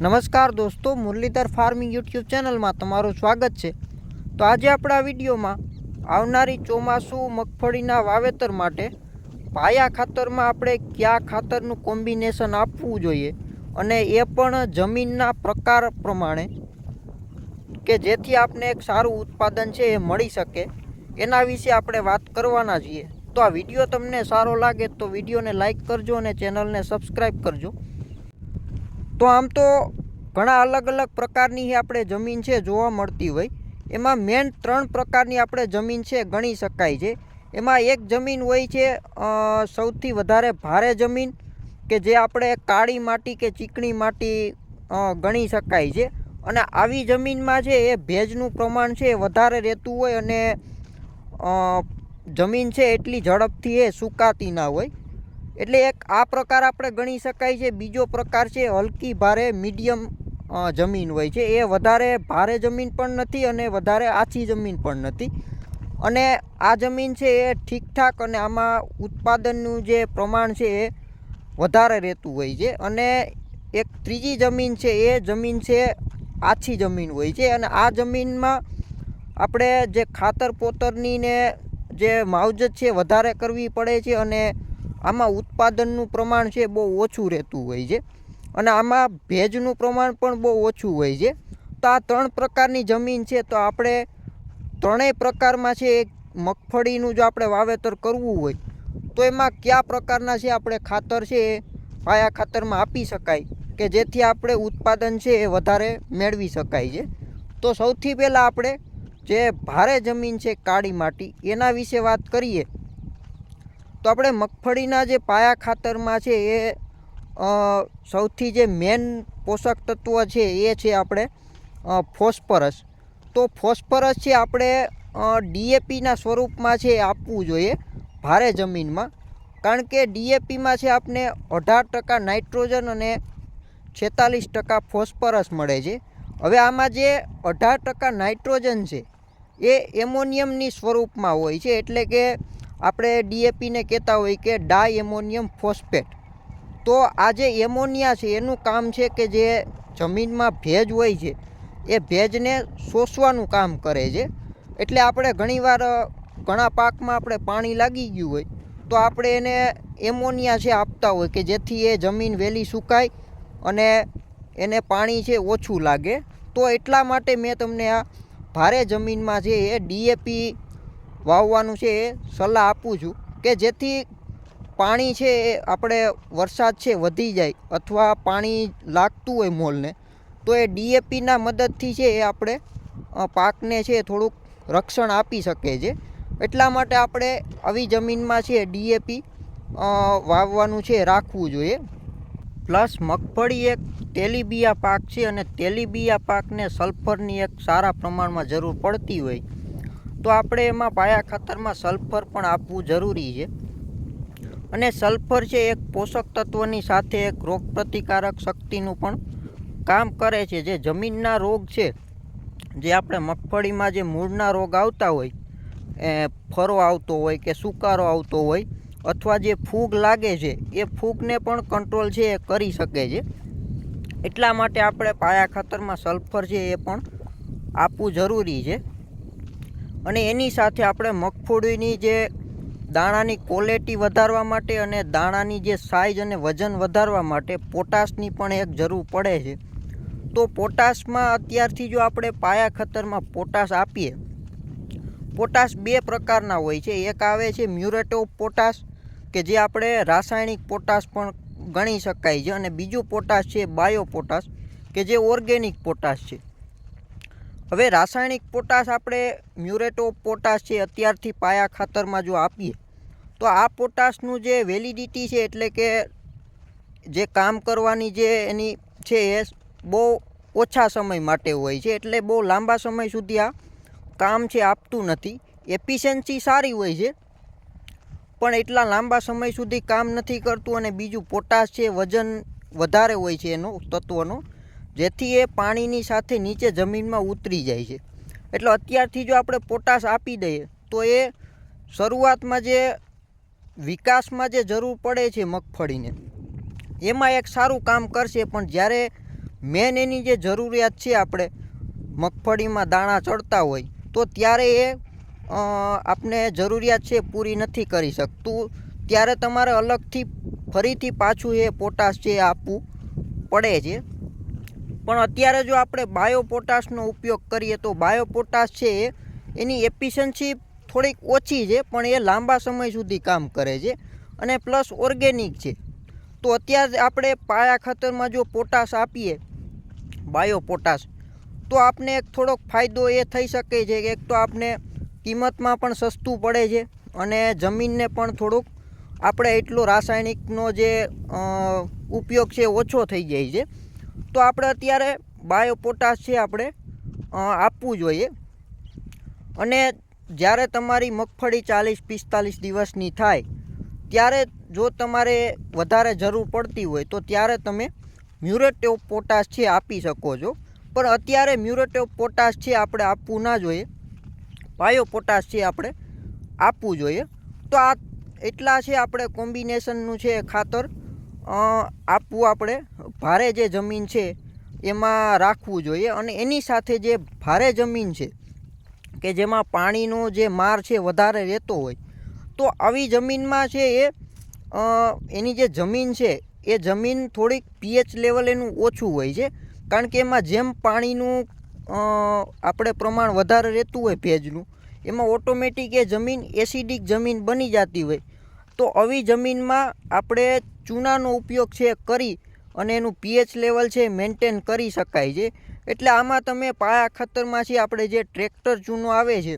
નમસ્કાર દોસ્તો, Muralidhar farming YouTube ચેનલમાં તમારું સ્વાગત છે. તો આજે આપણા વિડીયોમાં આવનારી ચોમાસું મગફળીના વાવેતર માટે પાયા ખાતરમાં આપણે કયા ખાતરનું કોમ્બિનેશન આપવું જોઈએ અને એ પણ જમીનના પ્રકાર પ્રમાણે કે જેથી આપને એક સારું ઉત્પાદન છે એ મળી શકે. એના વિશે આપણે વાત કરવાના છીએ. તો આ વીડિયો તમને સારો લાગે તો વિડીયોને લાઇક કરજો અને ચેનલને સબસ્ક્રાઈબ કરજો. તો આમ તો ઘણા અલગ અલગ પ્રકારની આપણે જમીન છે જોવા મળતી હોય. એમાં મેન ત્રણ પ્રકારની આપણે જમીન છે ગણી શકાય છે. એમાં એક જમીન હોય છે સૌથી વધારે ભારે જમીન કે જે આપણે કાળી માટી કે ચીકણી માટી ગણી શકાય છે. અને આવી જમીનમાં છે એ ભેજનું પ્રમાણ છે એ વધારે રહેતું હોય અને જમીન છે એટલી ઝડપથી એ સુકાતી ના હોય. એટલે એક આ પ્રકાર આપણે ગણી શકાય છે. બીજો પ્રકાર છે હલકી ભારે મીડિયમ જમીન હોય છે. એ વધારે ભારે જમીન પણ નથી અને વધારે આછી જમીન પણ નથી. અને આ જમીન છે એ ઠીકઠાક અને આમાં ઉત્પાદનનું જે પ્રમાણ છે એ વધારે રહેતું હોય છે. અને એક ત્રીજી જમીન છે એ જમીન છે આછી જમીન હોય છે. અને આ જમીનમાં આપણે જે ખાતર પોતરની ને જે માવજત છે વધારે કરવી પડે છે અને આમાં ઉત્પાદનનું પ્રમાણ છે બહુ ઓછું રહેતું હોય છે. અને આમાં ભેજનું પ્રમાણ પણ બહુ ઓછું હોય છે. તો આ ત્રણ પ્રકારની જમીન છે તો આપણે ત્રણેય પ્રકારમાં છે એક મગફળીનું જો આપણે વાવેતર કરવું હોય તો એમાં કયા પ્રકારના છે આપણે ખાતર છે એ પાયા ખાતરમાં આપી શકાય કે જેથી આપણે ઉત્પાદન છે એ વધારે મેળવી શકાય છે. તો સૌથી પહેલાં આપણે જે ભારે જમીન છે કાળી માટી એના વિશે વાત કરીએ તો આપણે મગફળીના જે પાયા ખાતરમાં છે એ સૌથી જે મેન પોષક તત્વ છે એ છે આપણે ફોસ્ફરસ. તો ફોસ્ફરસ છે આપણે ડીએપીના સ્વરૂપમાં છે આપવું જોઈએ ભારે જમીનમાં. કારણ કે ડીએપીમાં છે આપને અઢાર ટકા નાઇટ્રોજન અને છેતાલીસ ટકા ફોસ્ફરસ મળે છે. હવે આમાં જે અઢાર ટકા નાઇટ્રોજન છે એ એમોનિયમની સ્વરૂપમાં હોય છે એટલે કે આપણે ડીએપીને કહેતા હોય કે ડાય એમોનિયમ ફોસ્ફેટ. તો આ જે એમોનિયા છે, એનું કામ છે કે જે જમીનમાં ભેજ હોય છે, એ ભેજને શોષવાનું કામ કરે છે. એટલે આપણે ઘણીવાર ઘણા પાકમાં આપણે પાણી લાગી ગયું હોય, તો આપણે એને એમોનિયા છે આપતા હોય કે જેથી એ જમીન વહેલી સુકાય અને એને પાણી છે ઓછું લાગે. તો એટલા માટે મેં તમને આ ભારે જમીનમાં છે એ ડીએપી વાવવાનું છે એ સલાહ આપું છું કે જેથી પાણી છે એ આપણે વરસાદ છે વધી જાય અથવા પાણી લાગતું હોય મોલને, તો એ ડીએપીના મદદથી છે એ આપણે પાકને છે થોડુંક રક્ષણ આપી શકે છે એટલા માટે આપણે આવી જમીનમાં છે ડીએપી વાવવાનું છે રાખવું જોઈએ. પ્લસ મગફળી એક તેલીબિયા પાક છે અને તેલીબિયા પાકને સલ્ફરની એક સારા પ્રમાણમાં જરૂર પડતી હોય તો આપણે એમાં પાયા ખાતરમાં સલ્ફર પણ આપવું જરૂરી છે. અને સલ્ફર છે એક પોષક તત્વની સાથે એક રોગ પ્રતિકારક શક્તિનું પણ કામ કરે છે. જે જમીનના રોગ છે, જે આપણે મગફળીમાં જે મૂળના રોગ આવતા હોય, એ ફરો આવતો હોય કે સુકારો આવતો હોય અથવા જે ફૂગ લાગે છે, એ ફૂગને પણ કંટ્રોલ છે, એ કરી શકે છે. એટલા માટે આપણે પાયા ખાતરમાં સલ્ફર છે એ પણ આપવું જરૂરી છે. અને એની સાથે આપણે મગફળીની જે દાણાની ક્વોલિટી વધારવા માટે અને દાણાની જે સાઇઝ અને વજન વધારવા માટે પોટાશની પણ એક જરૂર પડે છે. તો પોટાશમાં અત્યારથી જો આપણે પાયા ખતરમાં પોટાશ આપીએ પોટાશ બે પ્રકારના હોય છે. એક આવે છે મ્યુરેટ ઓફ પોટાશ કે જે આપણે રાસાયણિક પોટાશ પણ ગણી શકાય છે. અને બીજું પોટાશ છે બાયો પોટાશ કે જે ઓર્ગેનિક પોટાશ છે. હવે રાસાયણિક પોટાશ આપણે મ્યુરેટ પોટાશ છે અત્યારથી પાયા ખાતરમાં જો આપીએ, તો આ પોટાશનું જે વેલિડિટી છે એટલે કે જે કામ કરવાની જે એની છે એ બહુ ઓછા સમય માટે હોય છે, એટલે બહુ લાંબા સમય સુધી આ કામ છે આપતું નથી. એફિશિયન્સી સારી હોય છે, પણ એટલા લાંબા સમય સુધી કામ નથી કરતું અને બીજું પોટાશ છે વજન વધારે હોય છે એનો તત્વનો. જેથી એ પાણીની સાથે નીચે જમીનમાં ઉતરી જાય છે. એટલે અત્યારથી જો આપણે પોટાશ આપી દઈએ, તો એ શરૂઆતમાં જે વિકાસમાં જે જરૂર પડે છે મગફળીને, એમાં એક સારું કામ કરશે. પણ જ્યારે મેન એની જે જરૂરિયાત છે આપણે મગફળીમાં દાણા ચડતા હોય, તો ત્યારે એ આપણે જરૂરિયાત છે પૂરી નથી કરી શકતું. ત્યારે તમારે અલગથી ફરીથી પાછું એ પોટાશ છે આપવું પડે છે. પણ અત્યારે જો આપણે બાયોપોટાસનો ઉપયોગ કરીએ તો બાયોપોટાસ છે, એની એફિશન્સી થોડીક ઓછી છે, પણ એ લાંબા સમય સુધી કામ કરે છે અને પ્લસ ઓર્ગેનિક છે. તો અત્યારે આપણે પાયા ખાતરમાં જો પોટાશ આપીએ બાયોપોટાશ તો આપને એક થોડોક ફાયદો એ થઈ શકે છે કે એક તો આપને કિંમતમાં પણ સસ્તું પડે છે અને જમીનને પણ થોડુંક આપણે એટલો રાસાયણિકનો જે ઉપયોગ છે ઓછો થઈ જાય છે. તો આપણે અત્યારે બાયો પોટાશ છે આપણે આપવું જોઈએ. અને જ્યારે તમારી મગફળી ચાલીસ પિસ્તાલીસ દિવસની થાય, ત્યારે જો તમારે વધારે જરૂર પડતી હોય, તો ત્યારે તમે મ્યુરેટ ઓફ પોટાશ છે આપી શકો છો. પણ અત્યારે મ્યુરેટ ઓફ પોટાશ છે આપણે આપવું ના જોઈએ. બાયો પોટાશ છે આપણે આપવું જોઈએ. તો આ એટલા છે આપણે કોમ્બિનેશનનું છે ખાતર. આપવું આપણે. ભારે જે જમીન છે, એમાં રાખવું જોઈએ અને એની સાથે જે ભારે જમીન છે, કે જેમાં પાણીનો જે માર છે વધારે રહેતો હોય, તો આવી જમીનમાં છે એ એની જે જમીન છે, એ જમીન થોડીક પીએચ લેવલ એનું ઓછું હોય છે, કારણ કે એમાં જેમ પાણીનું આપણે પ્રમાણ વધારે રહેતું હોય ભેજનું, એમાં ઓટોમેટિક એ જમીન એસિડિક જમીન બની જતી હોય. તો આવી જમીનમાં આપણે ચૂનાનો ઉપયોગ છે કરી અને એનું પીએચ લેવલ છે મેન્ટેન કરી શકાય છે. એટલે આમાં તમે પાયા ખાતરમાંથી આપણે જે ટ્રેક્ટર ચૂનો આવે છે,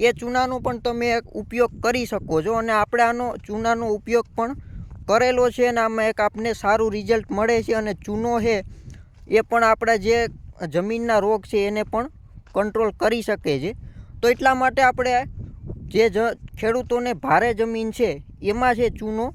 એ ચૂનાનો પણ તમે ઉપયોગ કરી શકો છો અને આપણે આનો ચૂનાનો ઉપયોગ પણ કરેલો છે અને આમાં એક આપને સારું રિઝલ્ટ મળે છે અને ચૂનો છે એ પણ આપણા જે જમીનના રોગ છે એને પણ કંટ્રોલ કરી શકે છે. તો એટલા માટે આપણે જે જ ખેડૂતોને ભારે જમીન છે, એમાં છે ચૂનો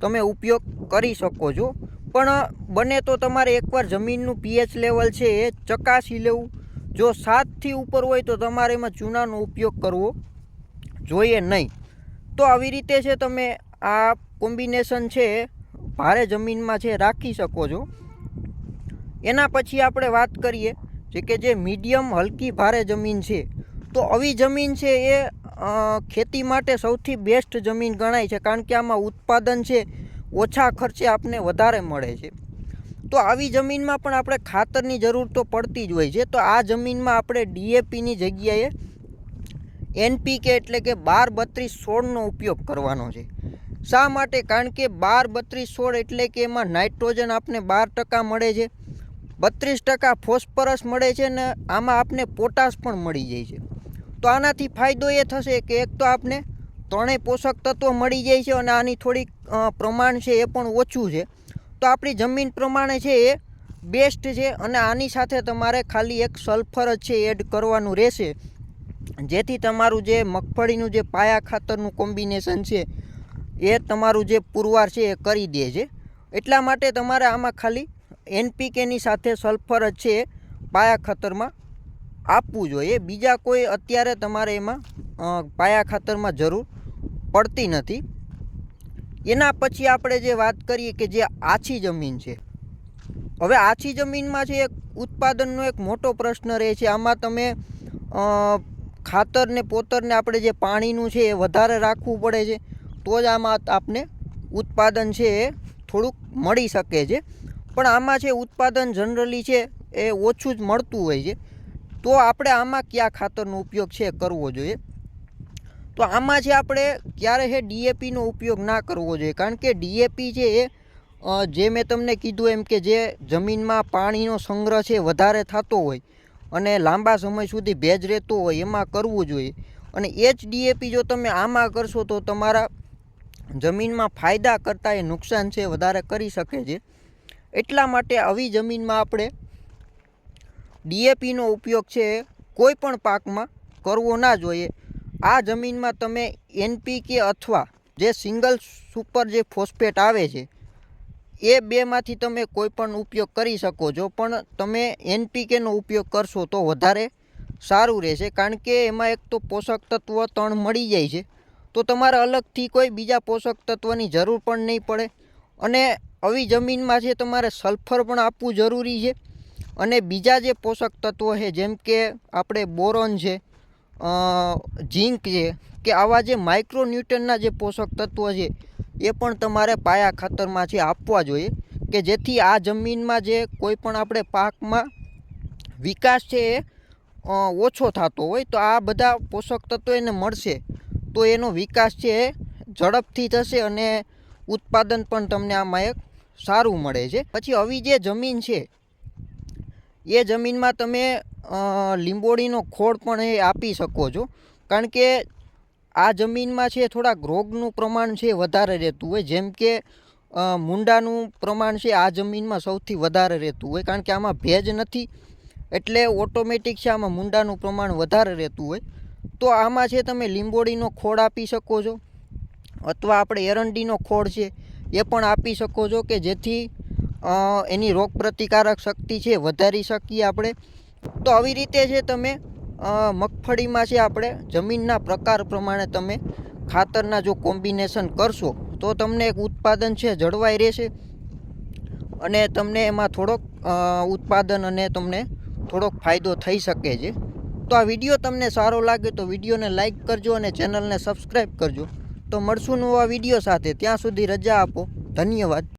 તમે ઉપયોગ કરી શકો છો. પણ બને તો તમારે એકવાર જમીનનું પીએચ લેવલ છે એ ચકાસી લેવું. જો સાતથી ઉપર હોય તો તમારે એમાં ચૂનાનો ઉપયોગ કરવો જોઈએ નહીં. તો આવી રીતે છે તમે આ કોમ્બિનેશન છે ભારે જમીનમાં છે રાખી શકો છો. એના પછી આપણે વાત કરીએ જે કે જે મીડિયમ હલકી ભારે જમીન છે. તો આવી જમીન છે એ ખેતી માટે સૌથી બેસ્ટ જમીન ગણાય છે. કારણ કે આમાં ઉત્પાદન છે ઓછા ખર્ચે આપને વધારે મળે છે. તો આવી જમીનમાં પણ આપણે ખાતરની જરૂર તો પડતી જ હોય છે. તો આ જમીનમાં આપણે ડીએપીની જગ્યાએ એનપીકે એટલે કે બાર બત્રીસ સોળનો ઉપયોગ કરવાનો છે. શા માટે? કારણ કે બાર બત્રીસ સોળ એટલે કે એમાં નાઇટ્રોજન આપને બાર ટકા મળે છે. બત્રીસ ટકા ફોસ્ફરસ મળે છે ને આમાં આપને પોટાશ પણ મળી જાય છે. તો આનાથી ફાયદો એ થશે કે એક તો આપને ત્રણેય પોષક તત્વો મળી જાય છે અને આની થોડીક પ્રમાણ છે એ પણ ઓછું છે. તો આપણી જમીન પ્રમાણે છે એ બેસ્ટ છે અને આની સાથે તમારે ખાલી એક સલ્ફર જ છે એડ કરવાનું રહેશે. જેથી તમારું જે મગફળીનું જે પાયા ખાતરનું કોમ્બિનેશન છે એ તમારું જે પુરવાર છે એ કરી દે છે. એટલા માટે તમારે આમાં ખાલી એનપીકેની સાથે સલ્ફર જ છે એ પાયા ખાતરમાં આપવું જોઈએ. બીજા કોઈ અત્યારે તમારે એમાં પાયા ખાતરમાં જરૂર પડતી નથી. એના પછી આપણે જે વાત કરીએ કે જે આછી જમીન છે. હવે આછી જમીનમાં છે એક ઉત્પાદનનો એક મોટો પ્રશ્ન રહે છે. આમાં તમે ખાતરને, પોતરને આપણે જે પાણીનું છે એ વધારે રાખવું પડે છે, તો જ આમાં આપને ઉત્પાદન છે એ થોડુંક મળી શકે છે. પણ આમાં છે ઉત્પાદન જનરલી છે એ ઓછું જ મળતું હોય છે. તો આપણે આમાં કયા ખાતરનો ઉપયોગ છે કરવો જોઈએ? તો આમાં છે આપણે ક્યારે છે ડીએપીનો ઉપયોગ ના કરવો જોઈએ. કારણ કે ડીએપી છે એ જે મેં તમને કીધું એમ કે જે જમીનમાં પાણીનો સંગ્રહ છે વધારે થતો હોય અને લાંબા સમય સુધી ભેજ રહેતો હોય એમાં કરવું જોઈએ. અને એ જ ડીએપી જો તમે આમાં કરશો તો તમારા જમીનમાં ફાયદા કરતાં એ નુકસાન છે વધારે કરી શકે છે. એટલા માટે આવી જમીનમાં આપણે ડીએપીનો ઉપયોગ છે કોઈ પણ પાકમાં કરવો ના જોઈએ. આ જમીનમાં તમે એનપીકે અથવા જે સિંગલ સુપર જે ફોસ્ફેટ આવે છે, એ બેમાંથી તમે કોઈ પણ ઉપયોગ કરી શકો છો. પણ તમે એનપીકેનો ઉપયોગ કરશો તો વધારે સારું રહેશે. કારણ કે એમાં એક તો પોષક તત્વ ત્રણ મળી જાય છે. તો તમારે અલગથી કોઈ બીજા પોષક તત્વની જરૂર પણ નહીં પડે. અને આવી જમીનમાં છે તમારે સલ્ફર પણ આપવું જરૂરી છે. અને બીજા જે પોષક તત્વો છે, જેમ કે આપણે બોરોન છે ઝીંક છે કે આવા જે માઇક્રોન્યુટનના જે પોષક તત્વો છે, એ પણ તમારે પાયા ખાતરમાં છે આપવા જોઈએ કે જેથી આ જમીનમાં જે કોઈ પણ આપણે પાકમાં વિકાસ છે એ ઓછો થતો હોય, તો આ બધા પોષક તત્વો એને મળશે. તો એનો વિકાસ છે એ ઝડપથી થશે અને ઉત્પાદન પણ તમને આમાં એક સારું મળે છે. પછી આવી જે જમીન છે એ જમીનમાં તમે લીંબોળીનો ખોળ પણ એ આપી શકો છો. કારણ કે આ જમીનમાં છે થોડાક રોગનું પ્રમાણ છે વધારે રહેતું હોય. જેમ કે મુંડાનું પ્રમાણ છે આ જમીનમાં સૌથી વધારે રહેતું હોય. કારણ કે આમાં ભેજ નથી, એટલે ઓટોમેટિક છે આમાં મુંડાનું પ્રમાણ વધારે રહેતું હોય. તો આમાં છે તમે લીંબોળીનો ખોળ આપી શકો છો. અથવા આપણે એરંડીનો ખોળ છે, એ પણ આપી શકો છો કે જેથી એની રોગ પ્રતિકારક શક્તિ છે, વધારી શકીએ આપણે. તો આવી રીતે છે તમે મગફળીમાં છે આપણે, જમીનના પ્રકાર પ્રમાણે તમે ખાતરના જો કોમ્બિનેશન કરશો, તો તમને એક ઉત્પાદન છે, જળવાઈ રહેશે. અને તમને એમાં થોડોક ઉત્પાદન અને તમને થોડોક ફાયદો થઈ શકે છે. તો આ વીડિયો તમને સારો લાગે તો વિડીયોને લાઇક કરજો અને ચેનલને સબસ્ક્રાઈબ કરજો. તો મળશું નવા વીડિયો સાથે. ત્યાં સુધી રજા આપો. ધન્યવાદ.